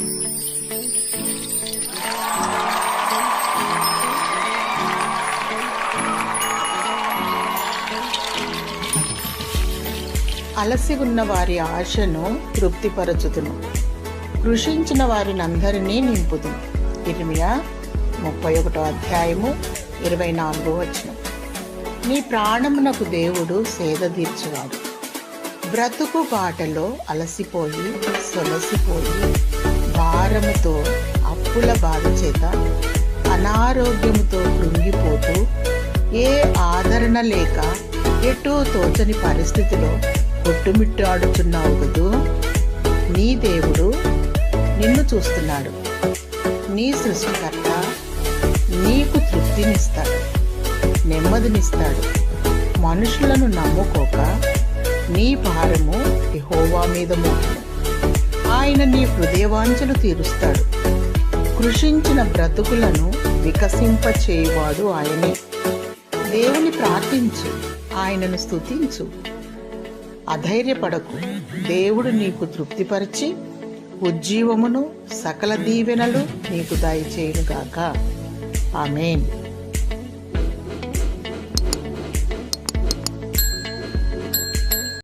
అలసి ఉన్న వారి ఆశను తృప్తిపరచుతును కృషించిన వారినందరినీ నింపుదును. ఇర్మియా ముప్పై ఒకటో అధ్యాయము ఇరవై నాలుగో వచనం. నీ ప్రాణమునకు దేవుడు సేద తీర్చువాడు. బ్రతుకు బాటలో అలసిపోయి సొలసిపోయి భారముతో అప్పుల బాధ చేత అనారోగ్యముతో కృంగిపోతూ ఏ ఆదరణ లేక ఎటూ తోచని పరిస్థితిలో కొట్టుమిట్టాడుచున్నావు కదూ? నీ దేవుడు నిన్ను చూస్తున్నాడు. నీ సృష్టికర్త నీకు తృప్తినిస్తాడు నెమ్మదినిస్తాడు. మనుషులను నమ్ముకోక నీ భారము యెహోవా మీద మోపును ఆయన నీ హృదయవాంఛలు తీరుస్తాడు. కృషించిన బ్రతుకులను వికసింపచేయువాడు ఆయనే. దేవుని ప్రార్థించు ఆయనను స్తుతించు. అధైర్యపడకు దేవుడు నీకు తృప్తిపరిచి ఉజ్జీవమును సకల దీవెనలు నీకు దయచేయునుగాక. ఆమెన్.